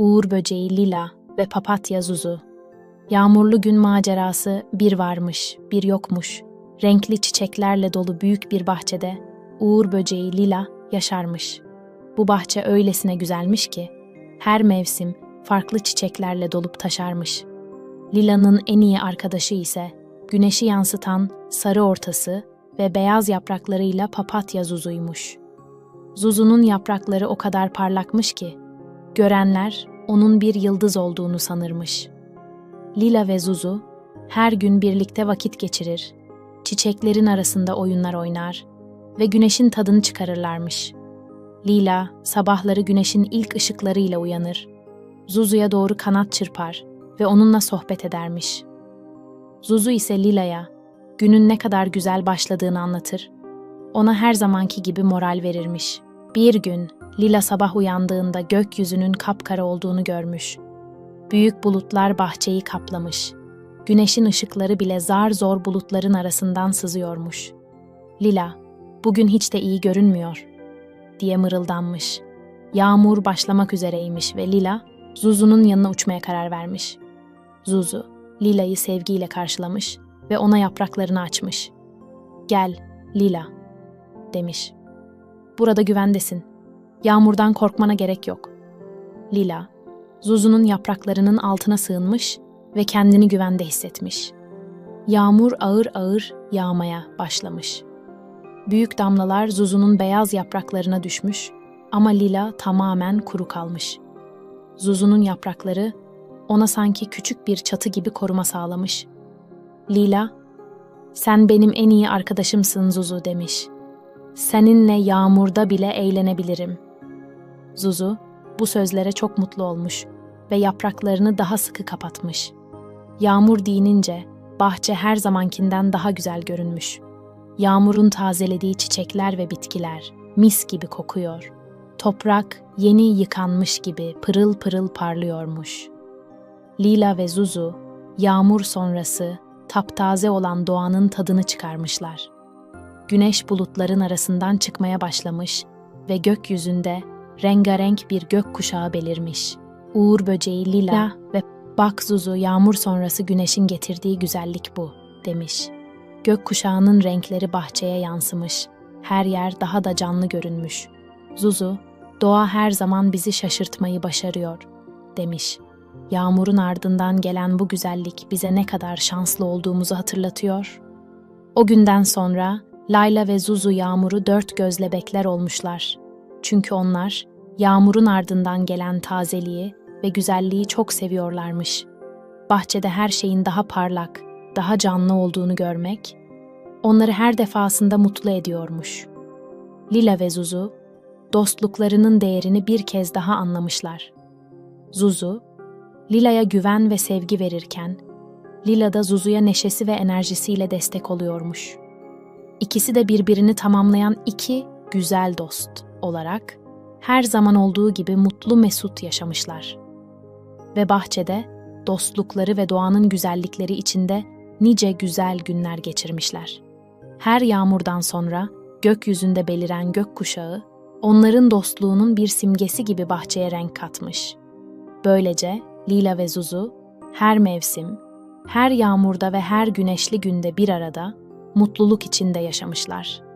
Uğur böceği Lila ve papatya Zuzu. Yağmurlu gün macerası bir varmış, bir yokmuş. Renkli çiçeklerle dolu büyük bir bahçede Uğur böceği Lila yaşarmış. Bu bahçe öylesine güzelmiş ki her mevsim farklı çiçeklerle dolup taşarmış. Lila'nın en iyi arkadaşı ise güneşi yansıtan sarı ortası ve beyaz yapraklarıyla papatya Zuzu'ymuş. Zuzu'nun yaprakları o kadar parlakmış ki görenler onun bir yıldız olduğunu sanırmış. Lila ve Zuzu her gün birlikte vakit geçirir, çiçeklerin arasında oyunlar oynar ve güneşin tadını çıkarırlarmış. Lila sabahları güneşin ilk ışıklarıyla uyanır. Zuzu'ya doğru kanat çırpar ve onunla sohbet edermiş. Zuzu ise Lila'ya günün ne kadar güzel başladığını anlatır. Ona her zamanki gibi moral verirmiş. Bir gün Lila sabah uyandığında gökyüzünün kapkara olduğunu görmüş. Büyük bulutlar bahçeyi kaplamış. Güneşin ışıkları bile zar zor bulutların arasından sızıyormuş. Lila, bugün hiç de iyi görünmüyor, diye mırıldanmış. Yağmur başlamak üzereymiş ve Lila, Zuzu'nun yanına uçmaya karar vermiş. Zuzu, Lila'yı sevgiyle karşılamış ve ona yapraklarını açmış. Gel, Lila, demiş. Burada güvendesin. Yağmurdan korkmana gerek yok. Lila, Zuzu'nun yapraklarının altına sığınmış ve kendini güvende hissetmiş. Yağmur ağır ağır yağmaya başlamış. Büyük damlalar Zuzu'nun beyaz yapraklarına düşmüş ama Lila tamamen kuru kalmış. Zuzu'nun yaprakları ona sanki küçük bir çatı gibi koruma sağlamış. Lila, sen benim en iyi arkadaşımsın Zuzu demiş. Seninle yağmurda bile eğlenebilirim. Zuzu bu sözlere çok mutlu olmuş ve yapraklarını daha sıkı kapatmış. Yağmur dinince bahçe her zamankinden daha güzel görünmüş. Yağmurun tazelediği çiçekler ve bitkiler mis gibi kokuyor. Toprak yeni yıkanmış gibi pırıl pırıl parlıyormuş. Lila ve Zuzu yağmur sonrası taptaze olan doğanın tadını çıkarmışlar. Güneş bulutların arasından çıkmaya başlamış ve gökyüzünde rengarenk bir gök kuşağı belirmiş. Uğur böceği Lila ve Bak Zuzu yağmur sonrası güneşin getirdiği güzellik bu, demiş. Gök kuşağının renkleri bahçeye yansımış. Her yer daha da canlı görünmüş. Zuzu, doğa her zaman bizi şaşırtmayı başarıyor, demiş. Yağmurun ardından gelen bu güzellik bize ne kadar şanslı olduğumuzu hatırlatıyor. O günden sonra Layla ve Zuzu Yağmur'u dört gözle bekler olmuşlar. Çünkü onlar yağmurun ardından gelen tazeliği ve güzelliği çok seviyorlarmış. Bahçede her şeyin daha parlak, daha canlı olduğunu görmek onları her defasında mutlu ediyormuş. Lila ve Zuzu dostluklarının değerini bir kez daha anlamışlar. Zuzu Lila'ya güven ve sevgi verirken Lila da Zuzu'ya neşesi ve enerjisiyle destek oluyormuş. İkisi de birbirini tamamlayan iki güzel dost olarak her zaman olduğu gibi mutlu mesut yaşamışlar. Ve bahçede dostlukları ve doğanın güzellikleri içinde nice güzel günler geçirmişler. Her yağmurdan sonra gökyüzünde beliren gök kuşağı onların dostluğunun bir simgesi gibi bahçeye renk katmış. Böylece Lila ve Zuzu her mevsim, her yağmurda ve her güneşli günde bir arada mutluluk içinde yaşamışlar.''